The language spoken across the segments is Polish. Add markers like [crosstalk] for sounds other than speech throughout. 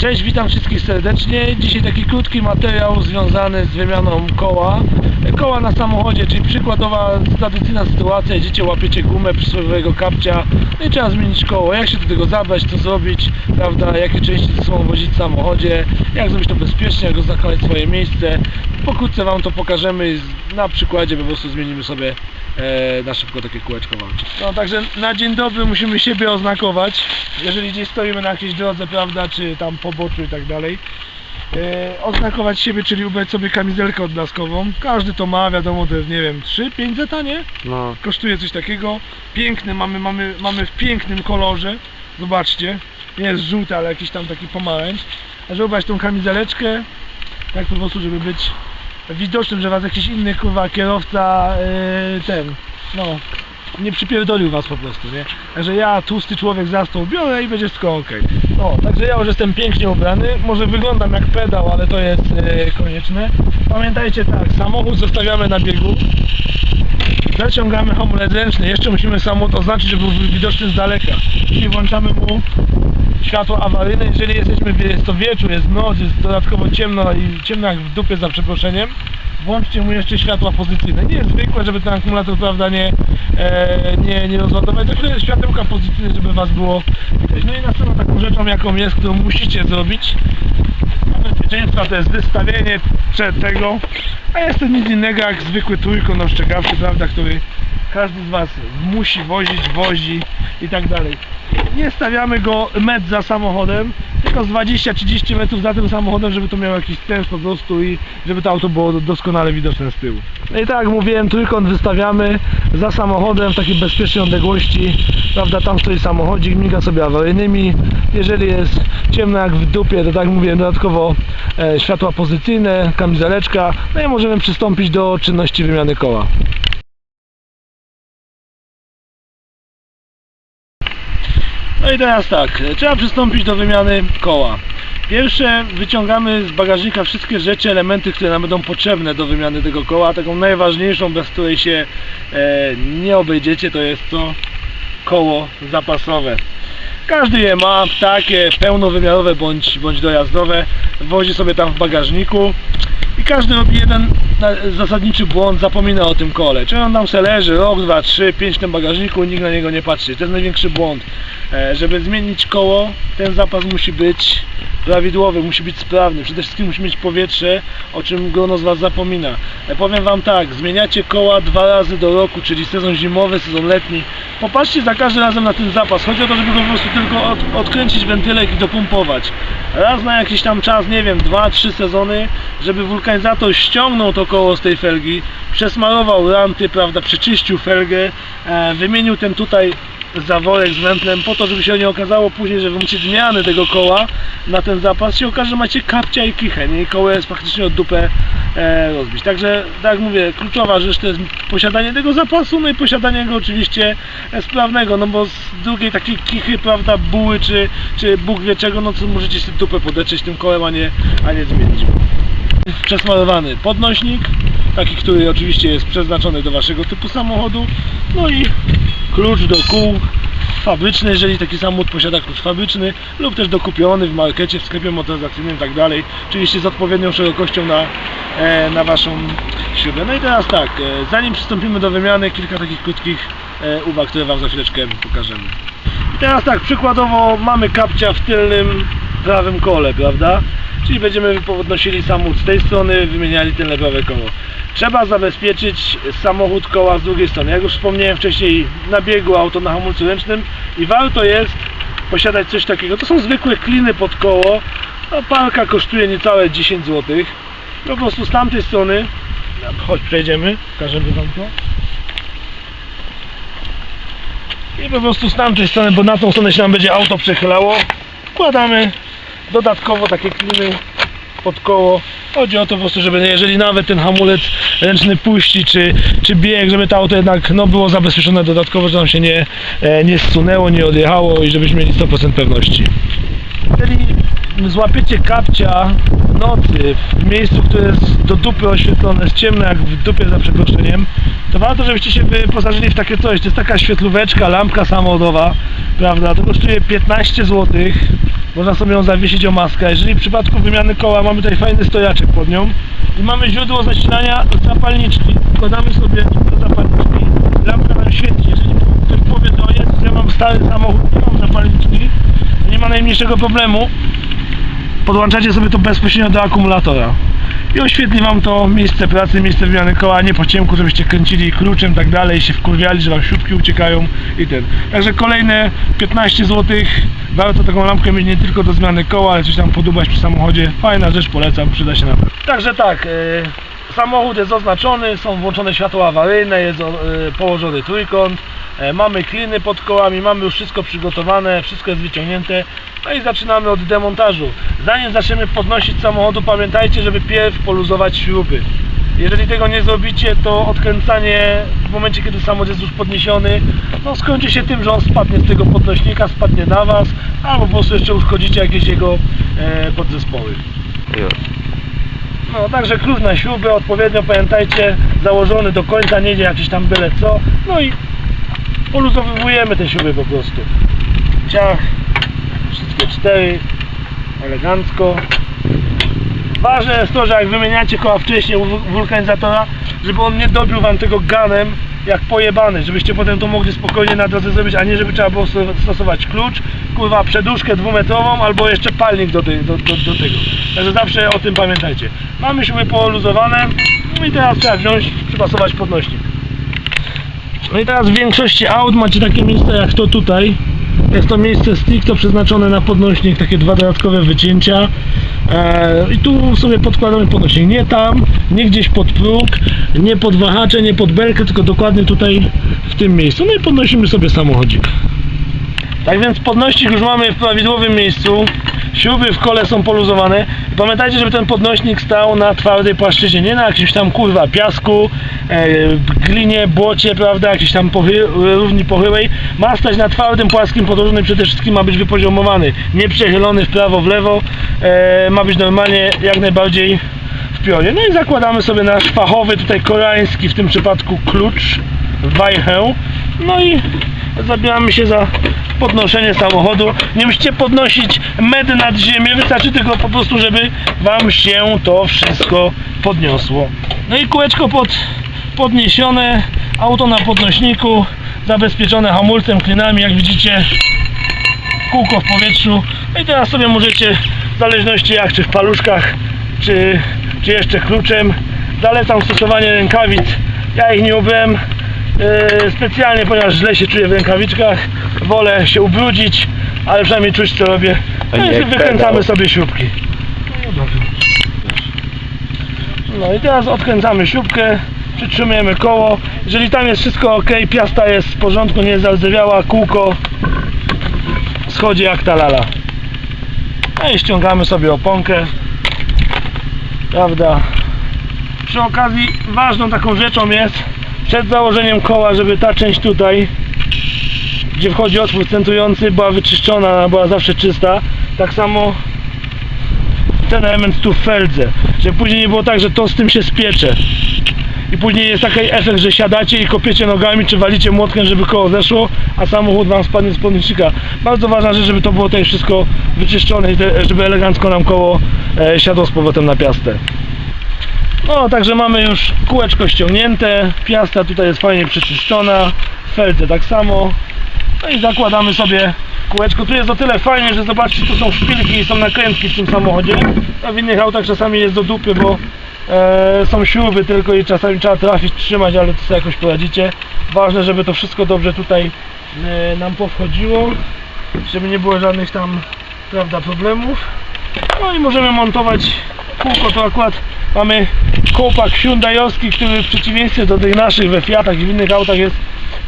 Cześć, witam wszystkich serdecznie. Dzisiaj taki krótki materiał związany z wymianą koła. Koła na samochodzie, czyli przykładowa tradycyjna sytuacja, jedziecie, łapiecie gumę przysłowiowego kapcia no i trzeba zmienić koło. Jak się do tego zabrać, co zrobić, prawda, jakie części ze sobą wozić w samochodzie, jak zrobić to bezpiecznie, jak oznakować swoje miejsce. Pokrótce Wam to pokażemy i na przykładzie po prostu zmienimy sobie e, na szybko takie kółeczko walcze. No także na dzień dobry musimy siebie oznakować, jeżeli gdzieś stoimy na jakiejś drodze, prawda, czy tam poboczu i tak dalej. E, oznakować siebie, czyli ubrać sobie kamizelkę odblaskową. Każdy to ma, wiadomo, to jest, nie wiem, 3-5 zeta, nie? No, Kosztuje coś takiego. Piękny, mamy, mamy, mamy w pięknym kolorze. Zobaczcie. Nie jest żółty, ale jakiś tam taki pomarańcz. A żeby ubrać tą kamizeleczkę, tak po prostu, żeby być widocznym, że was jakiś inny kurwa kierowca yy, ten, no, nie przypierdolił was po prostu, nie? Także ja, tłusty człowiek za stół biorę i będzie wszystko ok. No, także ja już jestem pięknie ubrany. Może wyglądam jak pedał, ale to jest yy, konieczne. Pamiętajcie tak, samochód zostawiamy na biegu. Zaciągamy hamulec ręczny. Jeszcze musimy samochód oznaczyć, żeby był widoczny z daleka. Czyli włączamy mu światło awaryjne. Jeżeli jesteśmy, jest to wieczór, jest noc, jest dodatkowo ciemno i ciemno jak w dupie za przeproszeniem. Włączcie mu jeszcze światła pozycyjne. Nie jest zwykłe, żeby ten akumulator prawda, nie, e, nie, nie rozładować. To chwilę światełka pozycyjne, żeby Was było widać. No i następną taką rzeczą, jaką jest, którą musicie zrobić, bezpieczeństwa to jest wystawienie tego, a jest to nic innego jak zwykły trójkąt ostrzegawczy, prawda, który każdy z Was musi wozić, wozi i tak dalej. Nie stawiamy go metr za samochodem, tylko z 20-30 metrów za tym samochodem, żeby to miało jakiś sens po prostu i żeby to auto było doskonale widoczne z tyłu. No i tak jak mówiłem, trójkąt wystawiamy za samochodem w takiej bezpiecznej odległości, prawda, tam stoi samochodzik, miga sobie awaryjnymi, jeżeli jest ciemno jak w dupie, to tak mówiłem, dodatkowo e, światła pozycyjne, kamizeleczka, no i możemy przystąpić do czynności wymiany koła. No i teraz tak, trzeba przystąpić do wymiany koła. Pierwsze wyciągamy z bagażnika wszystkie rzeczy, elementy, które nam będą potrzebne do wymiany tego koła. Taką najważniejszą, bez której się e, nie obejdziecie, to jest to koło zapasowe. Każdy je ma, takie pełnowymiarowe bądź, bądź dojazdowe, wozi sobie tam w bagażniku i każdy robi jeden zasadniczy błąd, zapomina o tym kole. Czy on tam se leży rok, dwa, trzy, pięć w tym bagażniku, nikt na niego nie patrzy. To jest największy błąd. E, żeby zmienić koło, ten zapas musi być prawidłowy, musi być sprawny. Przede wszystkim musi mieć powietrze, o czym grono z Was zapomina. E, powiem Wam tak, zmieniacie koła dwa razy do roku, czyli sezon zimowy, sezon letni. Popatrzcie za każdym razem na ten zapas. Chodzi o to, żeby go po prostu tylko od, odkręcić wentylek i dopompować. Raz na jakiś tam czas, nie wiem, dwa, trzy sezony, żeby wulkanizator ściągnął to koło z tej felgi, przesmarował ranty, prawda, przeczyścił felgę, e, wymienił ten tutaj zaworek z wętlem po to, żeby się nie okazało później, że wy musicie zmiany tego koła na ten zapas się okaże, że macie kapcia i kichę, nie? I koło jest faktycznie od dupę e, rozbić. Także, tak jak mówię, kluczowa rzecz to jest posiadanie tego zapasu, no i posiadanie go oczywiście e, sprawnego, no bo z drugiej takiej kichy, prawda, buły czy, czy Bóg wie czego, no to możecie sobie dupę podetrzeć tym kołem, a nie, a nie zmienić. Przesmarowany podnośnik, taki, który oczywiście jest przeznaczony do waszego typu samochodu, no i klucz do kół fabryczny, jeżeli taki samochód posiada klucz fabryczny lub też dokupiony w markecie, w sklepie motoryzacyjnym i tak dalej, oczywiście z odpowiednią szerokością na, e, na waszą śrubę. No i teraz tak, e, zanim przystąpimy do wymiany, kilka takich krótkich e, uwag, które wam za chwileczkę pokażemy. I teraz tak, przykładowo mamy kapcia w tylnym prawym kole, prawda? Czyli będziemy podnosili samochód z tej strony, wymieniali tylne prawe koło. Trzeba zabezpieczyć samochód koła z drugiej strony. Jak już wspomniałem wcześniej, na biegu auto na hamulcu ręcznym i warto jest posiadać coś takiego. To są zwykłe kliny pod koło. No, parka kosztuje niecałe 10 zł. Po prostu z tamtej strony, chodź przejdziemy, pokażemy wam to. I po prostu z tamtej strony, bo na tą stronę się nam będzie auto przechylało, wkładamy dodatkowo takie kliny pod koło. Chodzi o to po prostu, żeby jeżeli nawet ten hamulec ręczny puści, czy, czy bieg, żeby to auto jednak no, było zabezpieczone dodatkowo, że nam się nie, e, nie zsunęło, nie odjechało i żebyśmy mieli 100% pewności. Jeżeli złapiecie kapcia w nocy w miejscu, które jest do dupy oświetlone, jest ciemno jak w dupie za przeproszeniem, to warto, żebyście się wyposażyli w takie coś. To jest taka świetlóweczka, lampka samochodowa, prawda? To kosztuje 15 zł. Można sobie ją zawiesić o maskę. Jeżeli w przypadku wymiany koła mamy tutaj fajny stojaczek pod nią i mamy źródło zasilania zapalniczki. Wkładamy sobie do zapalniczki, lampka nam świeci. Jeżeli ktoś powie to jest, ja mam stary samochód, nie mam zapalniczki, nie ma najmniejszego problemu. Podłączacie sobie to bezpośrednio do akumulatora i oświetli wam to miejsce pracy, miejsce wymiany koła, nie po ciemku, żebyście kręcili kluczem tak dalej się wkurwiali, że wam śrubki uciekają i ten. Także kolejne 15 zł. Warto taką lampkę mieć nie tylko do zmiany koła, ale coś tam podubać przy samochodzie. Fajna rzecz, polecam, przyda się na pewno. Także tak, e, samochód jest oznaczony, są włączone światła awaryjne, jest e, położony trójkąt, e, mamy kliny pod kołami, mamy już wszystko przygotowane, wszystko jest wyciągnięte. No i zaczynamy od demontażu. Zanim zaczniemy podnosić samochodu, pamiętajcie, żeby pierw poluzować śruby. Jeżeli tego nie zrobicie, to odkręcanie w momencie, kiedy samochód jest już podniesiony, no skończy się tym, że on spadnie z tego podnośnika, spadnie na Was, albo po prostu jeszcze uszkodzicie jakieś jego e, podzespoły. No, także klucz na śruby, odpowiednio pamiętajcie, założony do końca, nie idzie jakieś tam byle co. No i poluzowujemy te śruby po prostu. Ciach, wszystkie cztery, elegancko. Ważne jest to, że jak wymieniacie koła wcześniej u wul- wulkanizatora, żeby on nie dobił wam tego ganem jak pojebany, żebyście potem to mogli spokojnie na drodze zrobić, a nie żeby trzeba było sto- stosować klucz, kurwa przeduszkę dwumetrową albo jeszcze palnik do, do, do, do tego. Także zawsze o tym pamiętajcie. Mamy śruby poluzowane no i teraz trzeba wziąć, przypasować podnośnik. No i teraz w większości aut macie takie miejsce jak to tutaj. Jest to miejsce stricte przeznaczone na podnośnik, takie dwa dodatkowe wycięcia. Eee, I tu sobie podkładamy podnośnik. Nie tam, nie gdzieś pod próg, nie pod wahacze, nie pod belkę, tylko dokładnie tutaj w tym miejscu. No i podnosimy sobie samochodzik. Tak więc podnośnik już mamy w prawidłowym miejscu. Śruby w kole są poluzowane. Pamiętajcie, żeby ten podnośnik stał na twardej płaszczyźnie, nie na jakimś tam kurwa piasku, e, glinie, błocie, prawda, jakiejś tam pochy, równi pochyłej. Ma stać na twardym, płaskim podłożu przede wszystkim ma być wypoziomowany, nie przechylony w prawo, w lewo. E, ma być normalnie jak najbardziej w pionie. No i zakładamy sobie nasz fachowy, tutaj koreański w tym przypadku klucz, wajchę. No i zabieramy się za podnoszenie samochodu. Nie musicie podnosić medy nad ziemię, wystarczy tylko po prostu, żeby Wam się to wszystko podniosło. No i kółeczko pod, podniesione, auto na podnośniku, zabezpieczone hamulcem, klinami, jak widzicie, kółko w powietrzu. No i teraz sobie możecie, w zależności jak, czy w paluszkach, czy, czy jeszcze kluczem, zalecam stosowanie rękawic. Ja ich nie ubyłem e, specjalnie, ponieważ źle się czuję w rękawiczkach. Wolę się ubrudzić, ale przynajmniej czuć co robię. No i wykręcamy sobie śrubki. No, no i teraz odkręcamy śrubkę, przytrzymujemy koło. Jeżeli tam jest wszystko ok, piasta jest w porządku, nie jest zardzewiała, kółko schodzi jak ta lala. No i ściągamy sobie oponkę. Prawda? Przy okazji ważną taką rzeczą jest przed założeniem koła, żeby ta część tutaj gdzie wchodzi otwór centrujący była wyczyszczona, była zawsze czysta. Tak samo ten element tu w feldze, żeby później nie było tak, że to z tym się spiecze. I później jest taki efekt, że siadacie i kopiecie nogami, czy walicie młotkiem, żeby koło zeszło, a samochód wam spadnie z podnośnika. Bardzo ważna rzecz, żeby to było tutaj wszystko wyczyszczone i żeby elegancko nam koło e, siadło z powrotem na piastę. No, także mamy już kółeczko ściągnięte, piasta tutaj jest fajnie przeczyszczona, w feldze tak samo. No i zakładamy sobie kółeczko. Tu jest o tyle fajnie, że zobaczcie, tu są szpilki i są nakrętki w tym samochodzie. A w innych autach czasami jest do dupy, bo e, są śruby tylko i czasami trzeba trafić, trzymać, ale to sobie jakoś poradzicie. Ważne, żeby to wszystko dobrze tutaj e, nam powchodziło, żeby nie było żadnych tam, prawda, problemów. No i możemy montować kółko, to akurat mamy kołpak Hyundaiowski, który w przeciwieństwie do tych naszych we Fiatach i w innych autach jest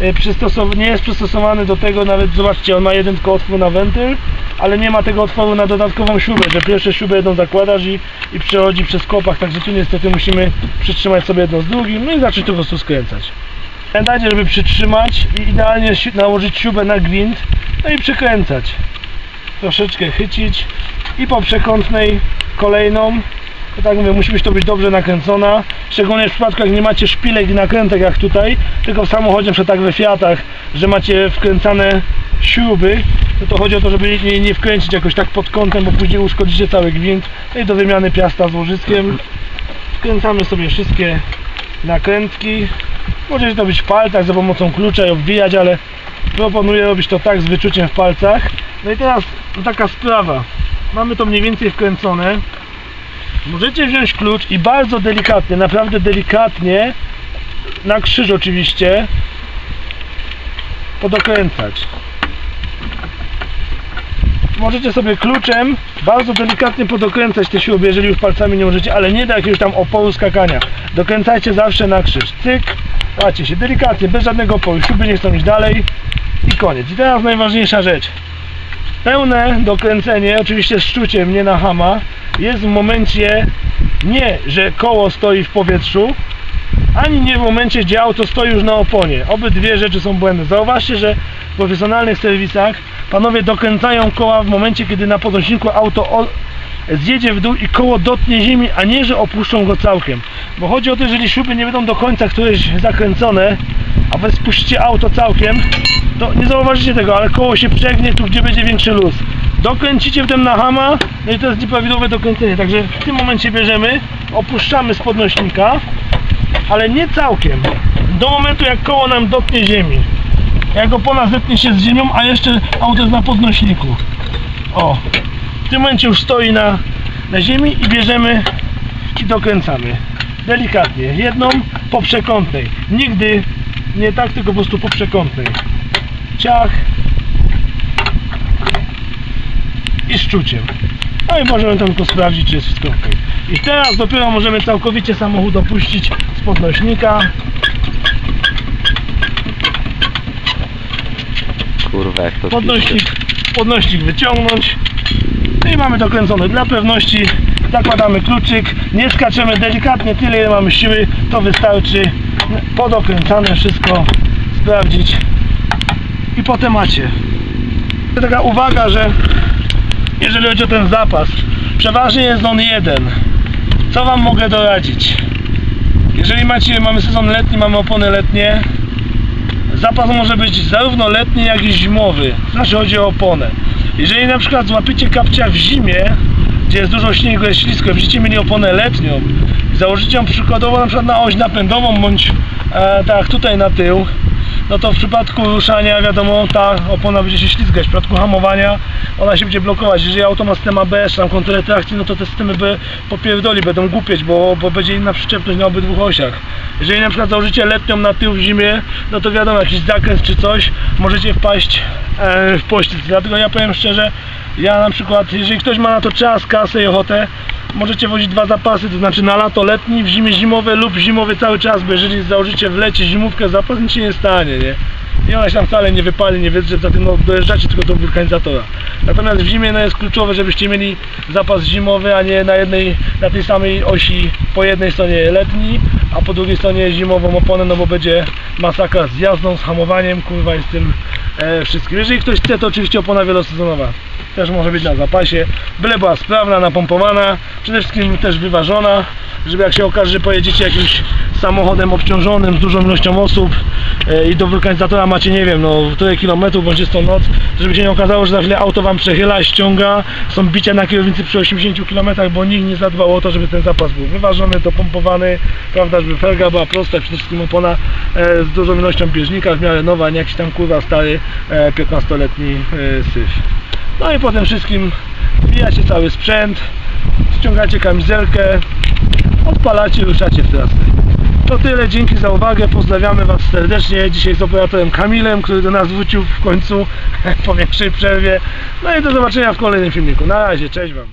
e, nie jest przystosowany do tego, nawet zobaczcie, on ma jeden tylko otwór na wentyl, ale nie ma tego otworu na dodatkową śrubę, że pierwsze śrubę jedną zakładasz i, i przechodzi przez kołpak, także tu niestety musimy przytrzymać sobie jedno z drugim, no i zacząć to po prostu skręcać. Pamiętajcie, żeby przytrzymać i idealnie nałożyć śrubę na gwint, no i przykręcać. Troszeczkę chycić i po przekątnej kolejną to tak mówię, musi być to być dobrze nakręcona. Szczególnie w przypadku jak nie macie szpilek i nakrętek jak tutaj, tylko w samochodzie, przed tak we Fiatach, że macie wkręcane śruby, no to chodzi o to, żeby nie, nie wkręcić jakoś tak pod kątem, bo później uszkodzicie cały gwint. No i do wymiany piasta z łożyskiem. Wkręcamy sobie wszystkie nakrętki. Możecie to być w palcach za pomocą klucza i obwijać, ale proponuję robić to tak z wyczuciem w palcach. No i teraz taka sprawa. Mamy to mniej więcej wkręcone. Możecie wziąć klucz i bardzo delikatnie, naprawdę delikatnie, na krzyż oczywiście, podokręcać. Możecie sobie kluczem bardzo delikatnie podokręcać te śruby, jeżeli już palcami nie możecie, ale nie do jakiegoś tam oporu skakania. Dokręcajcie zawsze na krzyż. Cyk, łacie się delikatnie, bez żadnego oporu. Śruby nie chcą iść dalej i koniec. I teraz najważniejsza rzecz. Pełne dokręcenie, oczywiście z szczuciem, nie na hama, jest w momencie nie, że koło stoi w powietrzu, ani nie w momencie, gdzie auto stoi już na oponie. Obydwie rzeczy są błędne. Zauważcie, że w profesjonalnych serwisach panowie dokręcają koła w momencie, kiedy na podnośniku auto zjedzie w dół i koło dotknie ziemi, a nie, że opuszczą go całkiem. Bo chodzi o to, jeżeli śruby nie będą do końca któreś zakręcone, a wy spuścicie auto całkiem, to nie zauważycie tego, ale koło się przegnie tu, gdzie będzie większy luz. Dokręcicie wtem na hama, no i to jest nieprawidłowe dokręcenie. Także w tym momencie bierzemy, opuszczamy z podnośnika, ale nie całkiem. Do momentu jak koło nam dotknie ziemi. Jak opona zetnie się z ziemią, a jeszcze auto jest na podnośniku. O, w tym momencie już stoi na, na ziemi i bierzemy i dokręcamy. Delikatnie, jedną po przekątnej. Nigdy nie tak, tylko po prostu po przekątnej. Ciach i szczuciem. No i możemy tam tylko sprawdzić, czy jest wszystko ok. I teraz dopiero możemy całkowicie samochód opuścić z podnośnika. Kurwa, jak to Podnośnik, podnośnik wyciągnąć. No i mamy dokręcone. Dla pewności zakładamy kluczyk. Nie skaczemy delikatnie, tyle ile mamy siły. To wystarczy. Podokręcane wszystko. Sprawdzić. I potem macie. Taka uwaga, że jeżeli chodzi o ten zapas, przeważnie jest on jeden. Co Wam mogę doradzić? Jeżeli macie, mamy sezon letni, mamy opony letnie, zapas może być zarówno letni, jak i zimowy. Znaczy chodzi o oponę. Jeżeli na przykład złapiecie kapcia w zimie, gdzie jest dużo śniegu, jest ślisko, będziecie mieli oponę letnią założycie ją przykładowo na przykład na oś napędową, bądź e, tak tutaj na tył, no to w przypadku ruszania wiadomo ta opona będzie się ślizgać, w przypadku hamowania ona się będzie blokować. Jeżeli auto ma system ABS, tam kontrolę trakcji, no to te systemy by popierdoli, będą głupieć, bo, bo będzie inna przyczepność na obydwu osiach. Jeżeli na przykład założycie letnią na tył w zimie, no to wiadomo, jakiś zakręt czy coś, możecie wpaść e, w pościg. Dlatego ja powiem szczerze, ja na przykład, jeżeli ktoś ma na to czas, kasę i ochotę, możecie wozić dwa zapasy, to znaczy na lato letni, w zimie zimowe lub zimowy cały czas, bo jeżeli założycie w lecie zimówkę zapas, nic się nie stanie, nie? I ona się tam wcale nie wypali, nie wydrze, za tym no, dojeżdżacie tylko do wulkanizatora. Natomiast w zimie no, jest kluczowe, żebyście mieli zapas zimowy, a nie na jednej, na tej samej osi po jednej stronie letni, a po drugiej stronie zimową oponę, no bo będzie masakra z jazdą, z hamowaniem, kurwa i z tym e, wszystkim. Jeżeli ktoś chce, to oczywiście opona wielosezonowa też może być na zapasie, byle była sprawna, napompowana, przede wszystkim też wyważona, żeby jak się okaże, że pojedziecie jakimś samochodem obciążonym z dużą ilością osób e, i do wulkanizatora macie, nie wiem, no tyle kilometrów, bądź jest to noc, żeby się nie okazało, że za chwilę auto wam przechyla, ściąga, są bicia na kierownicy przy 80 km, bo nikt nie zadbał o to, żeby ten zapas był wyważony, dopompowany, prawda, żeby felga była prosta, przede wszystkim opona e, z dużą ilością bieżnika, w miarę nowa, nie jakiś tam kurwa stary e, 15-letni e, syf. No i po tym wszystkim wbijacie cały sprzęt, ściągacie kamizelkę, odpalacie, ruszacie w trasę. To tyle, dzięki za uwagę, pozdrawiamy Was serdecznie. Dzisiaj z operatorem Kamilem, który do nas wrócił w końcu [laughs] po większej przerwie. No i do zobaczenia w kolejnym filmiku. Na razie, cześć Wam.